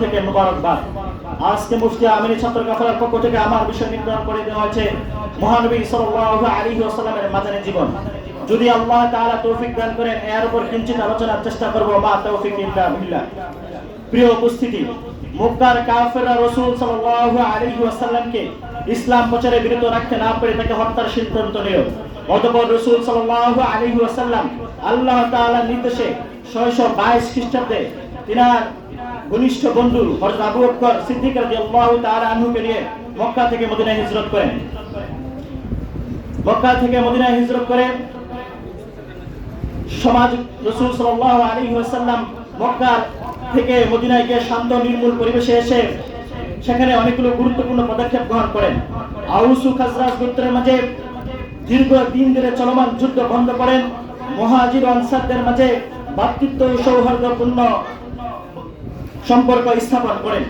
থেকে মোবারকবাদ। আজকে মুফতি আমিনী ছাত্র পক্ষ থেকে আমার বিষয় নির্ধারণ করে দেওয়া হয়েছে মহানবী সাল্লাল্লাহু আলাইহি ওয়াসাল্লামের জীবন। যদি আল্লাহ তাআলা তৌফিক দান করেন, এর উপর কিঞ্চিত আলোচনার চেষ্টা করব মা তৌফিক ইল্লা প্রিয় উপস্থিতি কাফেররা রাসূল সাল্লাল্লাহু আলাইহি ওয়াসাল্লামকে ইসলাম প্রচারে বিরত রাখতে না পেরে তাকে হত্যার সিদ্ধান্ত নিল। অতঃপর রাসূল সাল্লাল্লাহু আলাইহি ওয়াসাল্লাম আল্লাহ তাআলার নির্দেশে 622 খ্রিস্টাব্দে তিনার ঘনিষ্ঠ বন্ধু হযরত আবু বকর সিদ্দিক রাদিয়াল্লাহু তাআলা আনহুকে নিয়ে মক্কা থেকে মদিনায় হিজরত করেন। মক্কা থেকে মদিনায় হিজরত করে সমাজ রসুল সাল্লাল্লাহু আলাইহি ওয়াসাল্লাম মক্কা থেকে মদিনায় গিয়ে শান্ত নির্মূল পরিবেশে এসে সেখানে অনেকগুলো গুরুত্বপূর্ণ পদক্ষেপ গ্রহণ করেন। আউসু খাজরাজ গোত্রের মাঝে দীর্ঘ দিন ধরে চলমান যুদ্ধ বন্ধ করেন। মহাজির আনসারদের মাঝে ভ্রাতৃত্ব সৌহার্দ্যপূর্ণ সম্পর্ক স্থাপন করেন।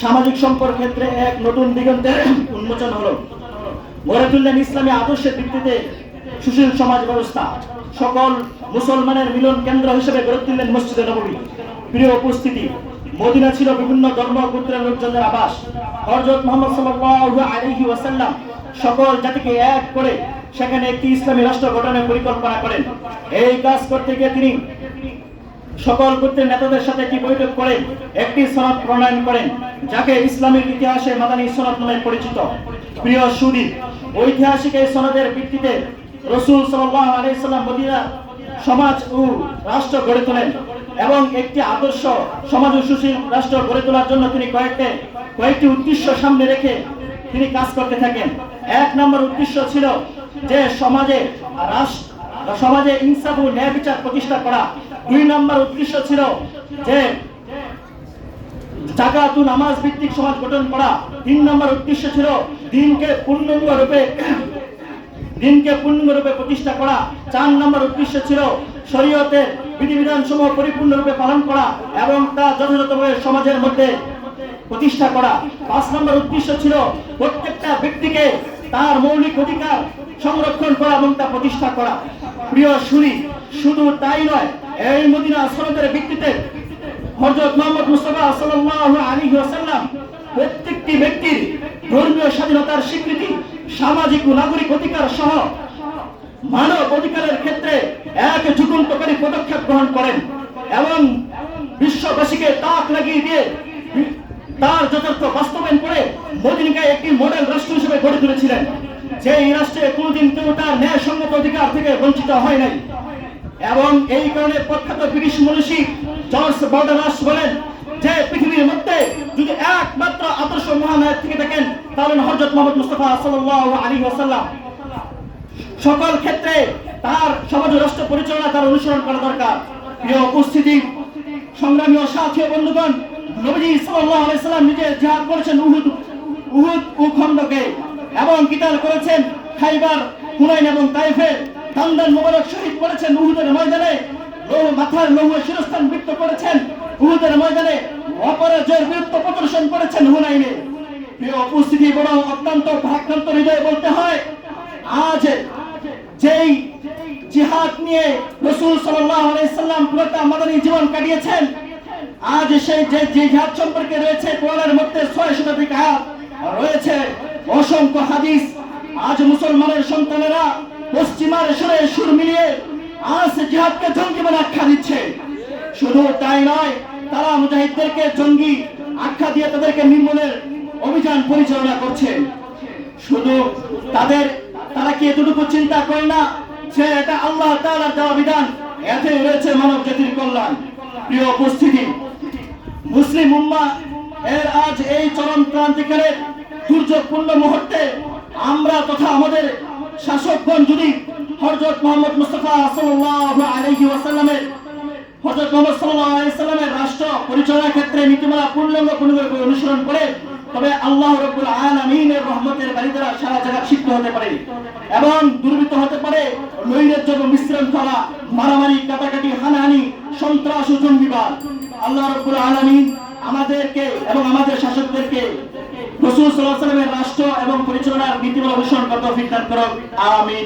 সামাজিক সম্পর্ক ক্ষেত্রে এক নতুন দিগন্তের উন্মোচন হলো। গড়ে তুললেন ইসলামী আদর্শের ভিত্তিতে সুশীল সমাজ ব্যবস্থা। সকল মুসলমানের মিলন কেন্দ্র হিসেবে গড়ে তুললেন মসজিদে নবী প্রিয় উপস্থিতি, মদিনা ছিল বিভিন্ন ধর্ম গোত্রের লোকজনের আবাস। হযরত মুহাম্মদ সাল্লাল্লাহু আলাইহি ওয়াসাল্লাম সকল জাতিকে এক করে সেখানে একটি ইসলামী রাষ্ট্র গঠনের পরিকল্পনা করেন। এই কাজ করতে গিয়ে তিনি সকল গোত্রের নেতাদের সাথে একটি বৈঠক করে, একটি সনদ প্রণয়ন করেন, যাকে ইসলামের ইতিহাসে মাদানী সনদ নামে পরিচিত। প্রিয় সুদী ঐতিহাসিক এই সনদের ভিত্তিতে রসুল সাল্লাল্লাহু আলাইহি সাল্লাম মদিনা সমাজ ও রাষ্ট্র গড়ে তোলেন এবং একটি আদর্শ সমাজ ও সুশীল রাষ্ট্র গড়ে তোলার জন্য তিনি কয়েকটি কয়েকটি উদ্দেশ্য সামনে রেখে তিনি কাজ করতে থাকেন। এক নম্বর উদ্দেশ্য ছিল যে সমাজে রাষ্ট্র, সমাজে ইনসাফ ও ন্যায় বিচার প্রতিষ্ঠা করা। দুই নম্বর উদ্দেশ্য ছিল যে জাকাত নামাজ ভিত্তিক সমাজ গঠন করা। তিন নম্বর উদ্দেশ্য ছিল দিনকে রূপে দিনকে প্রতিষ্ঠা করা। চার নম্বর উদ্দেশ্য ছিল বিধিবিধান সমূহ পালন করা এবং তা যথাযথভাবে সমাজের মধ্যে প্রতিষ্ঠা করা। পাঁচ নম্বর উদ্দেশ্য ছিল প্রত্যেকটা ব্যক্তিকে তার মৌলিক অধিকার সংরক্ষণ করা এবং তা প্রতিষ্ঠা করা। প্রিয় সুরি শুধু তাই নয় এই মদিনা সনদের ভিত্তিতে হযরত মুহাম্মদ মুস্তাফা সাল্লাল্লাহু আলাইহি ওয়াসাল্লাম প্রত্যেকটি ব্যক্তির ধর্মীয় স্বাধীনতার স্বীকৃতি, সামাজিক ও নাগরিক অধিকার সহ মানব অধিকারের ক্ষেত্রে এক যুগান্তকারী পদক্ষেপ গ্রহণ করেন এবং বিশ্ববাসীকে তাক লাগিয়ে দিয়ে তার যথার্থ বাস্তবায়ন করে মদিনাকে একটি মডেল রাষ্ট্র হিসেবে গড়ে তুলেছিলেন। যে এই রাষ্ট্রে কোনোদিন কেউ তার ন্যায়সঙ্গত অধিকার থেকে বঞ্চিত হয় নাই। এবং এই কারণে প্রখ্যাত ব্রিটিশ মনীষী জর্জ বর্ডারাস বলেন যে পৃথিবীর মধ্যে যদি একমাত্র আদর্শ মহানায়ক থেকে থাকেন, তাহলে হযরত মোহাম্মদ মুস্তাফা সাল্লাল্লাহু আলাইহি ওয়াসাল্লাম। সকল ক্ষেত্রে তার সমাজ রাষ্ট্র পরিচালনা, তার অনুসরণ করা দরকার। প্রিয় উপস্থিতি, সংগ্রামী ও সাথী বন্ধুগণ, নবীজি সাল্লাল্লাহু আলাইহি সাল্লাম নিজে জিহাদ করেছেন উহুদ উহুদ ও এবং কিতাল করেছেন খাইবার, হুনাইন এবং তাইফে দান্দান মোবারক শহীদ করেছেন উহুদের ময়দানে। মাথার লৌহ শিরস্থান বৃত্ত করেছেন উহুদের ময়দানে। অপরাজয়ের বীরত্ব প্রদর্শন করেছেন হুনাইনে। উপস্থিতি বড় অত্যন্ত ভারাক্রান্ত হৃদয়ে বলতে হয়, আজ যেই জিহাদ নিয়ে রসুল সাল্লাম পুরোটা মাদানী জীবন কাটিয়েছেন, আজ সেই যে জিহাদ সম্পর্কে রয়েছে কোরআনের মধ্যে ছয় শতাধিক রয়েছে। অসংখ্য হাদিস, আজ মুসলমানের সন্তানেরা পশ্চিমার সুরে সুর মিলিয়ে আজ জিহাদকে জঙ্গি বলে আখ্যা দিচ্ছে। শুধু তাই নয়, তারা মুজাহিদদেরকে জঙ্গি আখ্যা দিয়ে তাদেরকে নির্মূলের অভিযান পরিচালনা করছে। শুধু তাদের, তারা কি এতটুকু চিন্তা করে না যে এটা আল্লাহ তাআলার দেওয়া বিধান? এতে রয়েছে মানব জাতির কল্যাণ। প্রিয় উপস্থিতি, মুসলিম উম্মা, এর আজ এই চরম ক্রান্তিকালের দুর্যোগপূর্ণ মুহূর্তে আমরা তথা আমাদের শাসকগণ যদি হযরত মোহাম্মদ মুস্তাফা সাল্লাল্লাহু আলাইহি ওয়াসাল্লামের হযরত মোহাম্মদ সাল্লাল্লাহু আলাইহি সাল্লামের রাষ্ট্র পরিচালনার ক্ষেত্রে নীতিমালা পূর্ণাঙ্গ পূর্ণভাবে অনুসরণ করে, তবে আল্লাহ রাব্বুল আলামিনের রহমতের বাড়ি দ্বারা সারা জায়গা সিদ্ধ হতে পারে এবং দুর্বৃত্ত হতে পারে নৈরাজ্য এবং বিশৃঙ্খলা, মারামারি, কাটাকাটি, হানাহানি, সন্ত্রাস ও জঙ্গিবাদ। আল্লাহ রাব্বুল আলামিন আমাদেরকে এবং আমাদের শাসকদেরকে রসুল আলাইহি সাল্লামের রাষ্ট্র এবং পরিচালনার নীতিমালা অনুসরণ করতে তৌফিক দান করুন। আমিন।